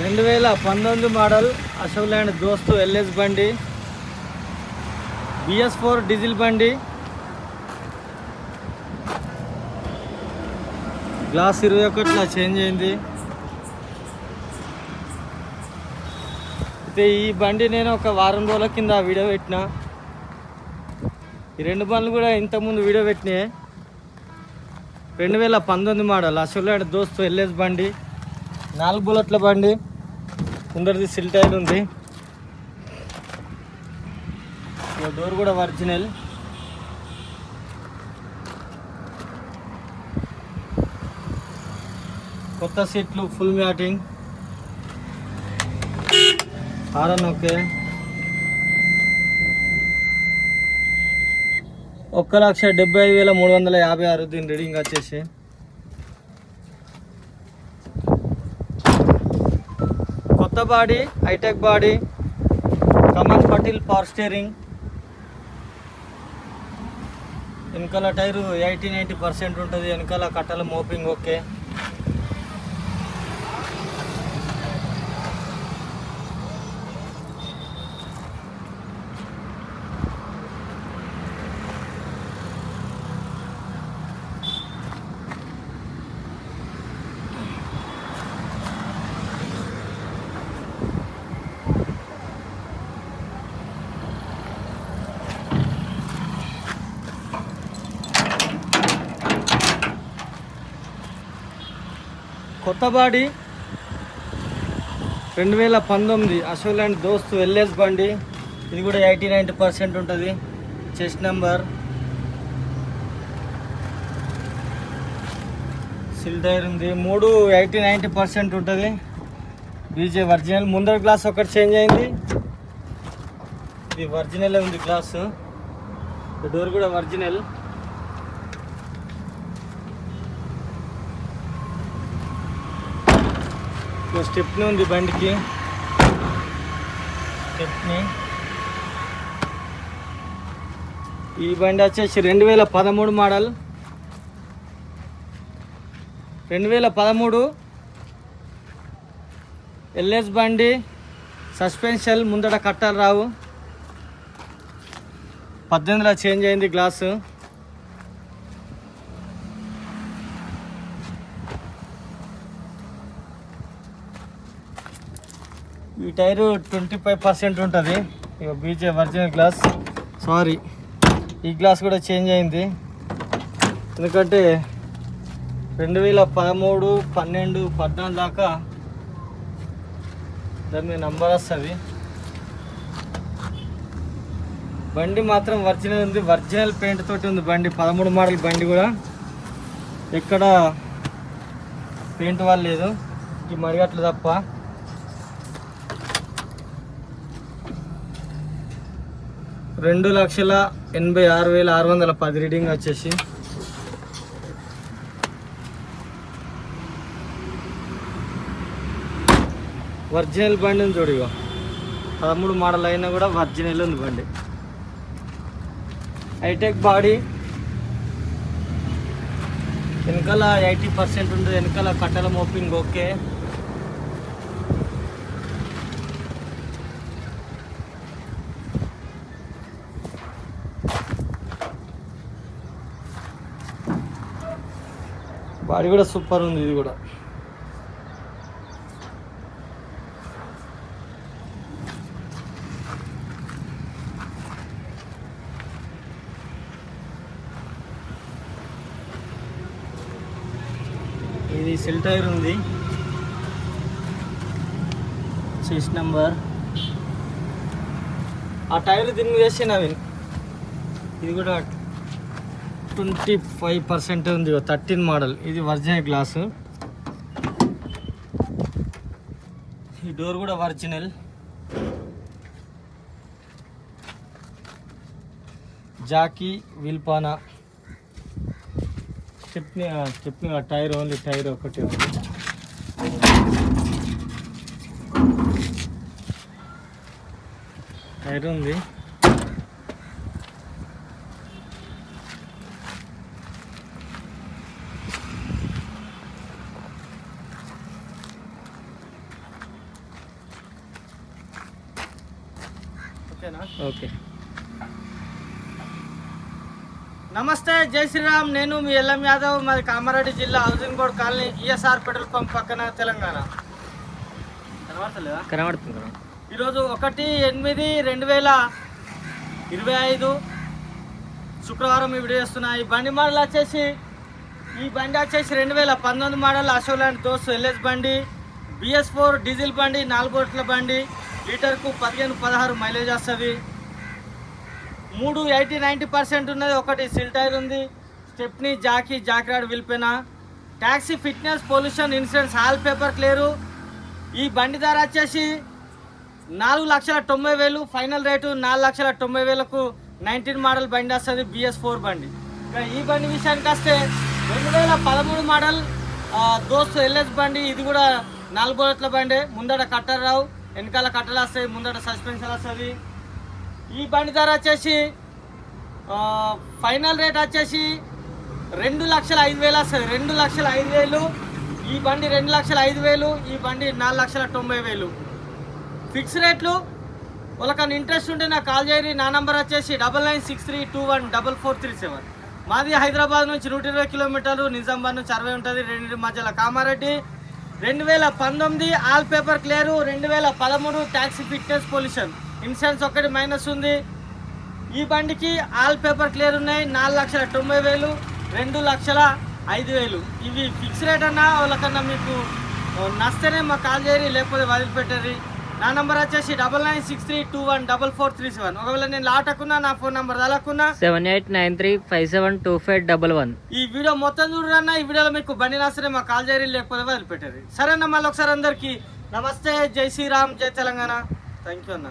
రెండు వేల పంతొమ్మిది model Ashok Leyland Dost LS బండి బిఎస్ ఫోర్ డీజిల్ బండి గ్లాస్ ఇరవై ఒకటిలా చేంజ్ అయింది. అయితే ఈ బండి నేను ఒక వారం రోజుల కింద వీడియో పెట్టిన. ఈ రెండు బండ్లు కూడా ఇంతకుముందు వీడియో పెట్టినాయి. రెండు వేల పంతొమ్మిది మోడల్ అశోక్ దోస్తు ఎల్ఎస్ బండి నాలుగు బుల్లెట్ల బండి. ముందరిది సిల్టైర్ ఉంది. డోర్ కూడా ఒరిజినల్. కొత్త సీట్లు ఫుల్ మ్యాటింగ్. Horn okay. ఒక్క లక్ష డెబ్బై ఐదు వేల మూడు వందల యాభై ఆరు దీని రీడింగ్ వచ్చేసి కొత్త body hi-tech body Kamal Patil power steering. వెనకాల టైరు ఎయిటీ నైంటీ పర్సెంట్ ఉంటుంది వెనకాల కట్టల మోపింగ్ ఓకే. కొత్తబాడి రెండు వేల పంతొమ్మిది అశోక్ ల్యాండ్ దోస్తు ఎల్ఎస్ బండి. ఇది కూడా ఎయిటీ నైంటీ పర్సెంట్ ఉంటుంది. Chest number. సిల్ టైర్ ఉంది. మూడు ఎయిటీ నైంటీ పర్సెంట్ ఉంటుంది. బీజే ఒరిజినల్. ముందర గ్లాస్ ఒకటి చేంజ్ అయింది. ఇది ఒరిజినల్ ఉంది గ్లాసు. డోర్ కూడా ఒరిజినల్. ఒక స్టెప్ని ఉంది బండికి. స్టెప్ని. ఈ బండి వచ్చేసి రెండు వేల పదమూడు మోడల్. రెండు వేల పదమూడు ఎల్ఎస్ బండి. సస్పెన్షన్ ముందట కట్టాలి రావు. పద్దెనిమిదిలో చేంజ్ అయింది glass. Tyre twenty five percent ఉంటుంది. ఇక బీజే ఒరిజినల్ గ్లాస్. సారీ ఈ గ్లాస్ కూడా చేంజ్ అయింది. ఎందుకంటే రెండు వేల పదమూడు పన్నెండు పద్నాలుగు దాకా దాని మీద నంబర్ వస్తుంది. బండి మాత్రం ఒరిజినల్ ఉంది. ఒరిజినల్ పెయింట్ తోటి ఉంది బండి. పదమూడు మోడల్ బండి కూడా. ఎక్కడ పెయింట్ వాళ్ళు లేదు. ఈ మరిగట్లు తప్ప. రెండు లక్షల ఎనభై ఆరు వేల ఆరు వందల పది రీడింగ్ వచ్చేసి. ఒరిజినల్ బండి ఉంది చూడు ఇగో. పదమూడు మోడల్ అయినా కూడా ఒరిజినల్ ఉంది బండి. Hi-tech body. వెనకాల ఎయిటీ పర్సెంట్ ఉంటుంది వెనకాల కట్టెల మోపింగ్ ఓకే. అది కూడా సూపర్ ఉంది ఇది కూడా. ఇది సెల్ టైర్ ఉంది. సిక్స్ నెంబర్ ఆ టైర్ దీని మీద వేసి నవీన్. ఇది కూడా ట్వంటీ ఫైవ్ పర్సెంట్ ఉంది థర్టీన్ మోడల్. ఇది ఒరిజినల్ గ్లాసు. ఈ డోర్ కూడా original Jackie విల్పానా. Stepney stepney tyre only tyre ఒకటి ఉంది. టైర్ ఉంది. ఓకే. నమస్తే జై శ్రీరామ్. నేను మీ ఎల్ఎం యాదవ్. మాది కామారెడ్డి జిల్లా housing board colony ESR petrol pump పక్కన తెలంగాణ. కనబడతలేదా? కనబడుతుంది ఈరోజు ఒకటి ఎనిమిది రెండు వేల ఇరవై ఐదు శుక్రవారం ఈ వీడియో చేస్తున్నా. ఈ బండి మోడల్ వచ్చేసి ఈ బండి వచ్చేసి రెండు వేల పంతొమ్మిది మోడల్ అశోలాండ్ దోస్త్ ఎల్ఎస్ బండి బిఎస్ ఫోర్ డీజిల్ బండి నాలుగు బోట్ల బండి లీటర్కు పదిహేను పదహారు మైలేజ్ వస్తుంది. మూడు ఎయిటీ నైంటీ పర్సెంట్ ఉన్నది ఒకటి సిల్ టైర్ ఉంది. Stepney jack జాక్రాడ్ విల్పెన? Taxi fitness pollution insurance all paper clear. ఈ బండి ధర వచ్చేసి నాలుగు లక్షల తొంభై వేలు. ఫైనల్ రేటు నాలుగు లక్షల తొంభై వేలకు నైన్టీన్ మోడల్ బండి వస్తుంది బిఎస్ ఫోర్ బండి. ఇక ఈ బండి విషయానికి వస్తే రెండు వేల పదమూడు మోడల్ ఆ, దోస్త్ ఎల్ఎస్ బండి. ఇది కూడా నాలుగు బోట్ల బండి. ముందట కట్టర్ రావు. వెనకాల కట్టలు వస్తాయి ముందట సస్పెన్షన్ వస్తుంది. ఈ బండి ధర వచ్చేసి ఫైనల్ రేట్ వచ్చేసి రెండు లక్షల ఐదు వేలు వస్తుంది. రెండు లక్షల ఐదు వేలు. ఈ బండి రెండు లక్షల ఐదు వేలు ఈ బండి నాలుగు లక్షల తొంభై వేలు. ఫిక్స్ రేట్లు వాళ్ళకన్నా ఇంట్రెస్ట్ ఉంటే నాకు కాల్ చేయరి. నా నంబర్ వచ్చేసి double nine six three two one double four three seven మాది హైదరాబాద్ నుంచి నూట ఇరవై కిలోమీటర్లు నిజామాబాద్ నుంచి అరవై ఉంటుంది. రెండు మధ్యలో కామారెడ్డి రెండు వేల పంతొమ్మిది ఆల్ పేపర్ క్లియర్ రెండు వేల పదమూడు ట్యాక్సీ ఫిట్నెస్ పొల్యూషన్ ఇన్సూరెన్స్ ఒక్కటి మైనస్ ఉంది. ఈ బండికి ఆల్ పేపర్ క్లియర్ ఉన్నాయి. నాలుగు లక్షల తొంభై వేలు రెండు లక్షల ఐదు వేలు. ఇవి ఫిక్స్ రేట్ అన్నా వాళ్ళకన్నా మీకు ఆ, మాకు కాల్ చేయరి లేకపోతే వదిలిపెట్టరు. నా నంబర్ వచ్చేసి double nine six three two one double four three seven. ఒకవేళ నేను లాటకున్నా నా phone number తలకున్నా seven eight nine three five seven two five double one. ఈ వీడియో మొత్తం చూడరన్నా ఈ వీడియోలో మీకు బండి నచ్చరే మాకు కాల్ చేయరి లేకపోతే వదిలిపెట్టరు. సరేనా మళ్ళీ ఒకసారి అందరికీ నమస్తే జై శ్రీరామ్ జై తెలంగాణ. థ్యాంక్ యూ అన్న.